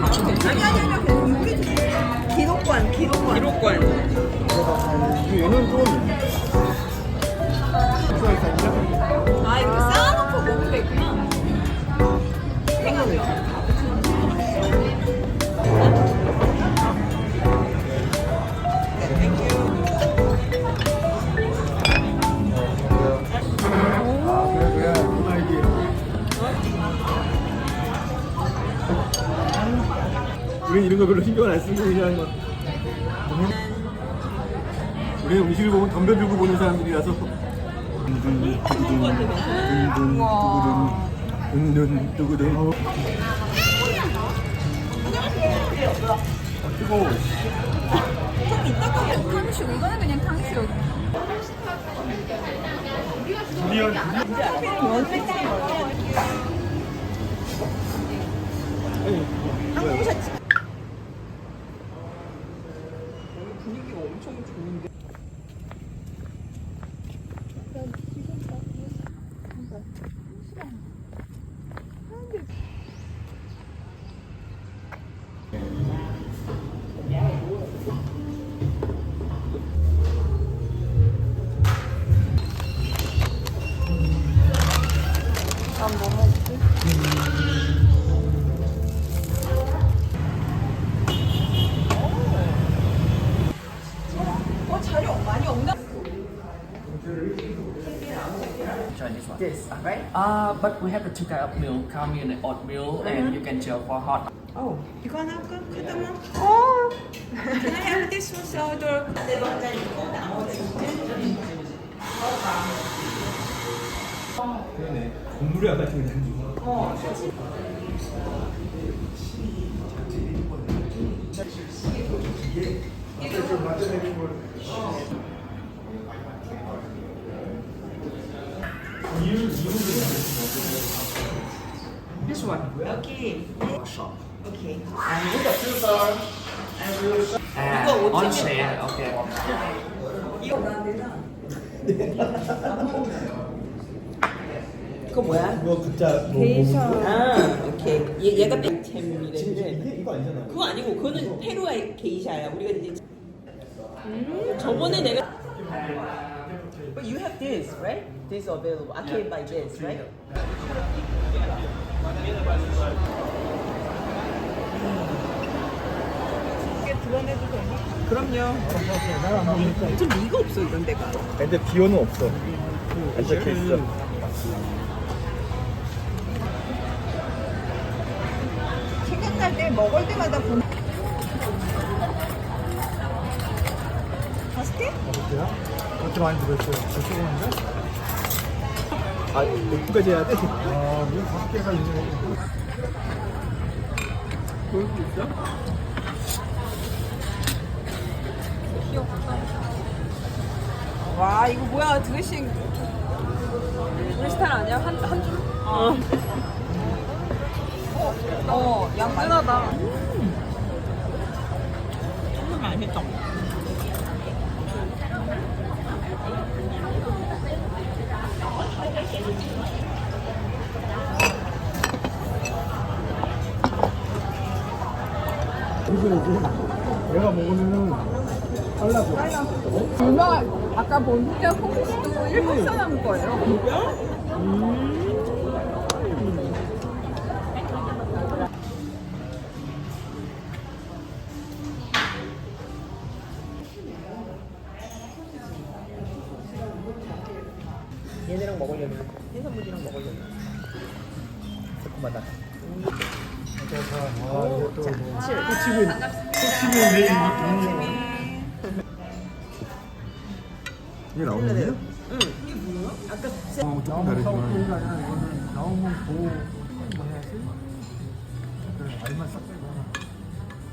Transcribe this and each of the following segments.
맛있겠다. 아니 아니 아니 그냥 우리 기록관 기록관. 기록관. 얘는 좀 아 이렇게 거 별로 신경 안 쓰고 그냥 뭐 우리는 음식을 보면 덤벼 들고 보는 사람들이라서 둥둥 두구둥 둥둥 두구둥 둥둥 두구둥 어, 뜨거워 탕수육 이거는 그냥 탕수육. 두리안 Uh, but we have the two kind of meal. Come in an oatmeal and you can chill for hot. 어 이거 하나 할까? 카다만. 어. Can I have this one sourdough? 그러네 국물이 아까 지금 좀 This one. Okay. Shop. Okay. And 이거 on 오트밀. share, okay. 그거 뭐야? 그거 그자 뭐, 뭐, 아, 오케이. 얘, 얘가 뱀템이래. 이게 이거 아니잖아 그거 아니고 그거는 페루의 게이샤야. 우리가 이제 음, 저번에 내가 But you have this, right? This available. I can buy this, right? 이게 드러내도 되니? 그럼요. 좀 리가 없어 이런 데가. 근데 비어는 없어 안 적혀 있어 생각날 때 먹을 때마다 보는. 맛있게? 어때요? 그렇게 많이 들었어요 조금한데? 아 몇분까지 해야 돼? 아 이거 다섯 개가 있네 보일 수 있어? 와 이거 뭐야 드레싱 우리 스타일 아니야? 한, 한 줄? 어. 어, 어 양끈하다 정말 맛있다 내가 먹으면은 빨라고 유명한 아까 본 후자 콩국수도 일본 사람 거예요. 얘네랑 먹으려면 해산물이랑 먹으려면 조금만 나 아, 이거 또 뭐. 꼬치면, 꼬치면 내 입이 이게 나오는데요? 응 이게 뭐야? 아까 어, 조금 다르지만. 나오면 보고 뭐 해야지. 그 알만 싹 빼고.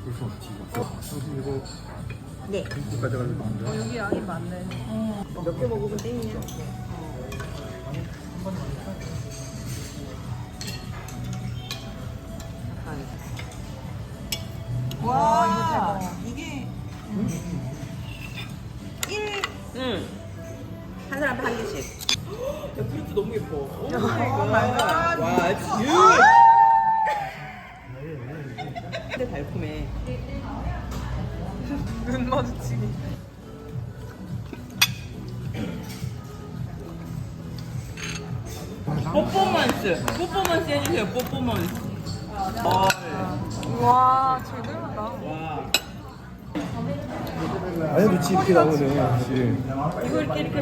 볼수 없지. 여기 이거 네. 이거 가져가지고 안 돼. 여기 양이 많네. 몇 개 먹으면 땡이냐? 와, 이게 1 응. 한 사람한테 한 개씩. 프루트 너무 예뻐. 오 마이 갓. 와, 유. 근데 퍼포먼스. 퍼포먼스 해주세요. 퍼포먼스. 어. 와 제대로다. 와. 아예 좋지 이렇게 나오네 이거 이렇게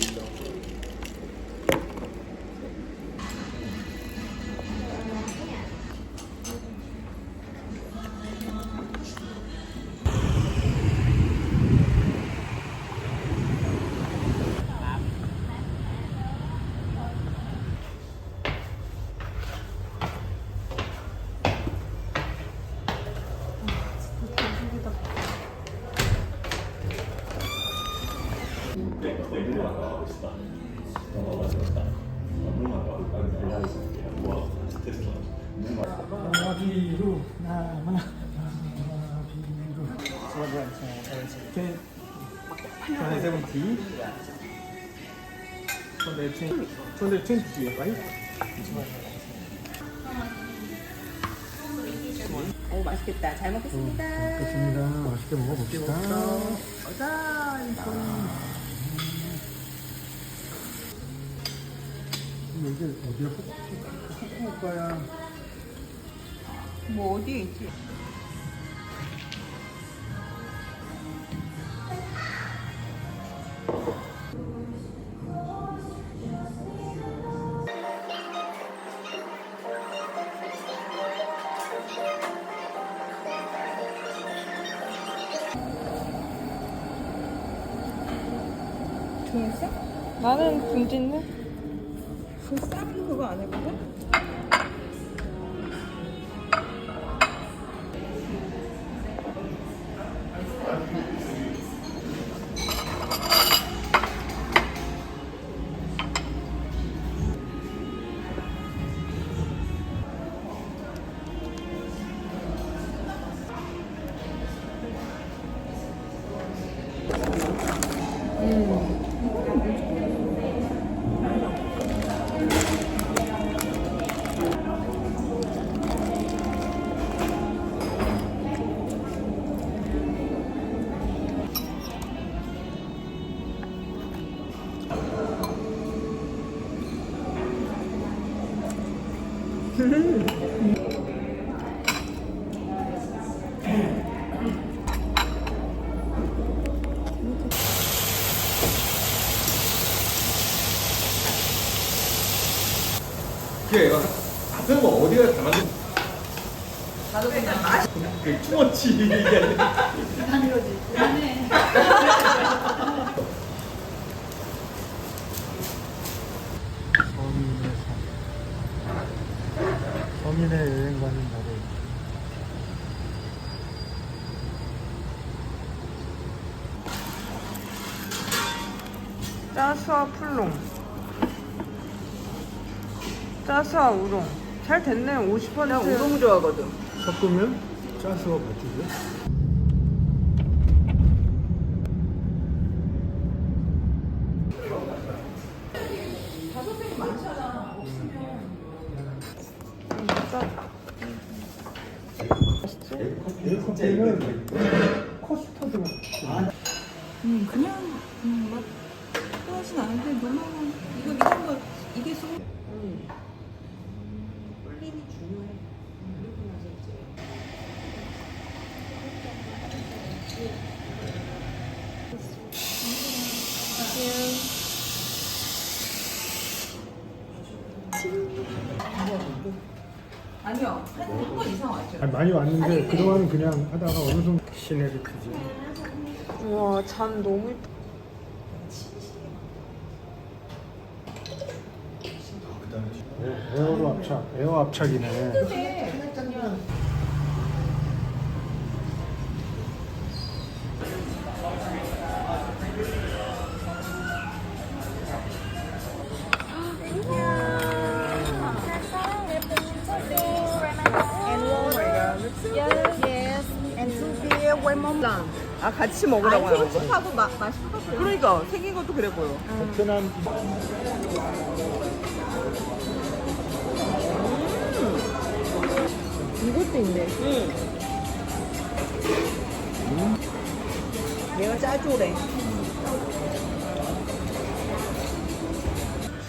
이렇게. 나비로 나만 나비로 전에 세븐티 전에 천 전에 트웬티 right? 오 맛있겠다. 잘 먹겠습니다. 맛있게 먹어봅시다 근데 이게 어디야? 후쿠오카야 뭐 어디에 있지? 중했어? 나는 금진데? 그싹 그거 안 했거든? 나도 그냥 맛이 투머치 이게 아니라 서민의 삶 서민의 여행 가는 날에 짜수와 풀롱. 짜수와 우롱. 잘 됐네 50%나 우동 좋아하거든. 섞으면 짜수가 버티죠 커피는 커스터드 음 그냥 음, 막 좋아하진 않은데 너무 이거 이런 거 이게 소 꿀림이 중요해. 왔죠? 한번 이상 왔죠? 아니, 많이 왔는데 그동안은 그냥 하다가 어느 정도 시내를 크지. 우와 잔 너무 예쁘 에어로 압착, 에어 압착이네. 아 같이 먹으라고 하는 거. 생집하고 마, 거 그래요. 그러니까 생긴 것도 그래 보여. 베트남 이것도 있네 응. 얘가 짜조래.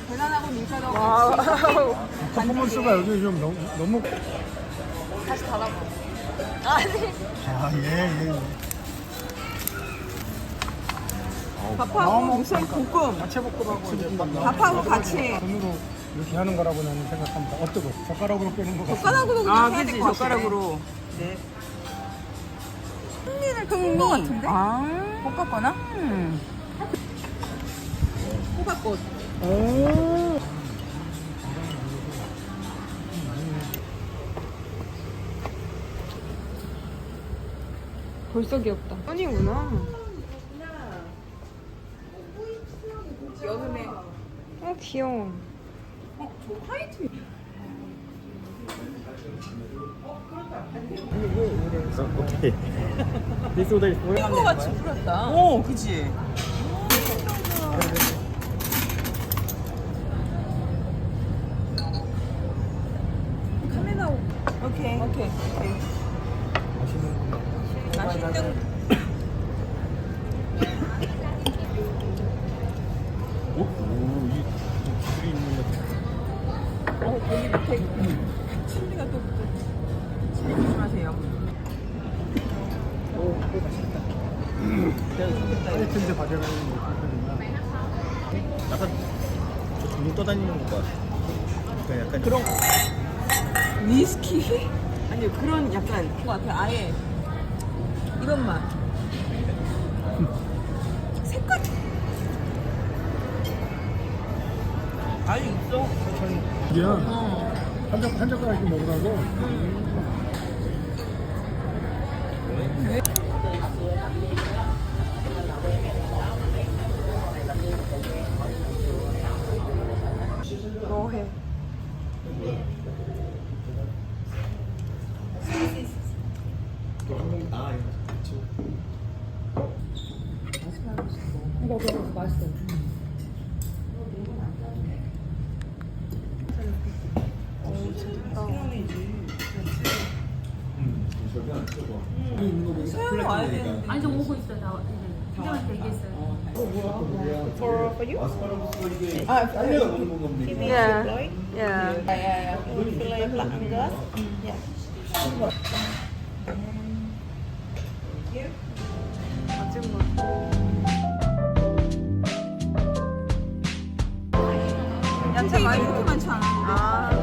계란하고 밀가루 와우. 퍼포먼스가 여기 좀 너무, 너무 다시 닫아봐 아니 아, 예, 예. 밥하고 무슨 볶음. 야채 볶음하고 이제 밥. 밥하고 같이. 손으로 이렇게 하는 거라고 나는 생각합니다. 어뜨거 젓가락으로 빼는 거 같아. 젓가락으로 그냥 아, 해야 그지 될것 같아. 젓가락으로. 네. 흥미를 끈거 같은데? 아. 볶았거나? 음. 호박꽃. 오. 벌써 귀엽다. 아니구나. 여름에. 어 귀여워. 오케이. 디소다 있고요. 거 같이 뿌렸다. 오, 그지. 맛있는 오, 오, 이 것. 어, 것 떠다니는 것 같아. 그러니까 약간 그런 위스키? 아니요, 그런 약간 그거 같아. 아예 이게야. 어. 한 젓, 한 젓가락씩 먹으라고. 너 해. 아 이거 소영 와야 되는데. 아니 저 오고 있어요. 나 이제 대기했어요. 빨리가 먹는 건가 보네. Yeah. Yeah. 야채 많이 그렇게 많지 않아. 아.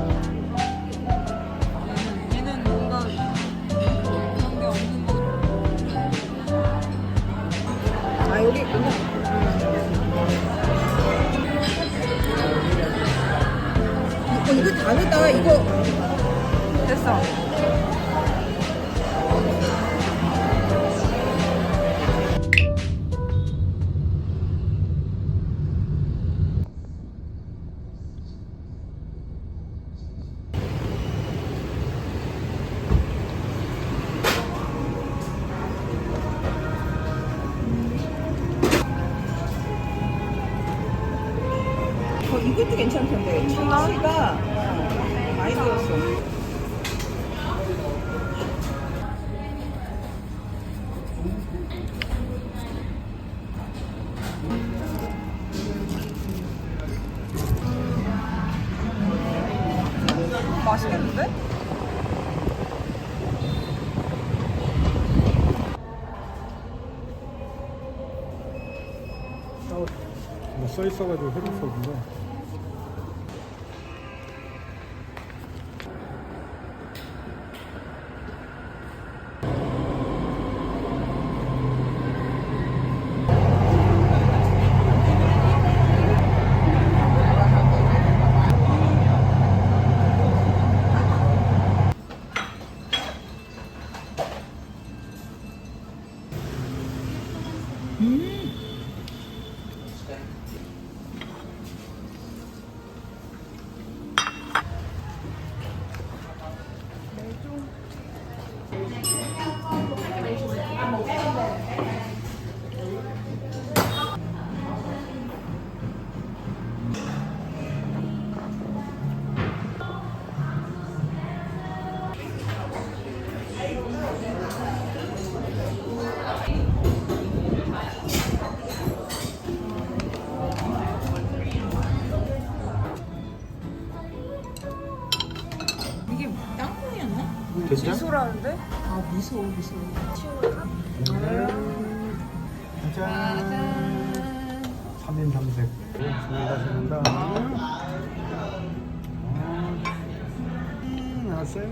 어, 이거 다르다. 이거 됐어. 어, 이것도 괜찮던데. 참치가 써 있어가지고 해줄 수 없는데. 음. 됐죠? 미소라는데? 아 미소 미소. 짠. 3인 삼색. 수고하십니다. 음, 나왔어요.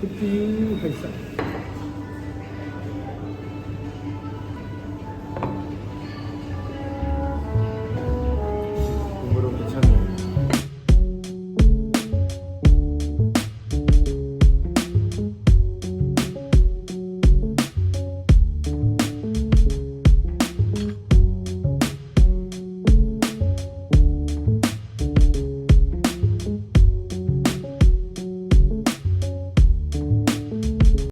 커피 발사.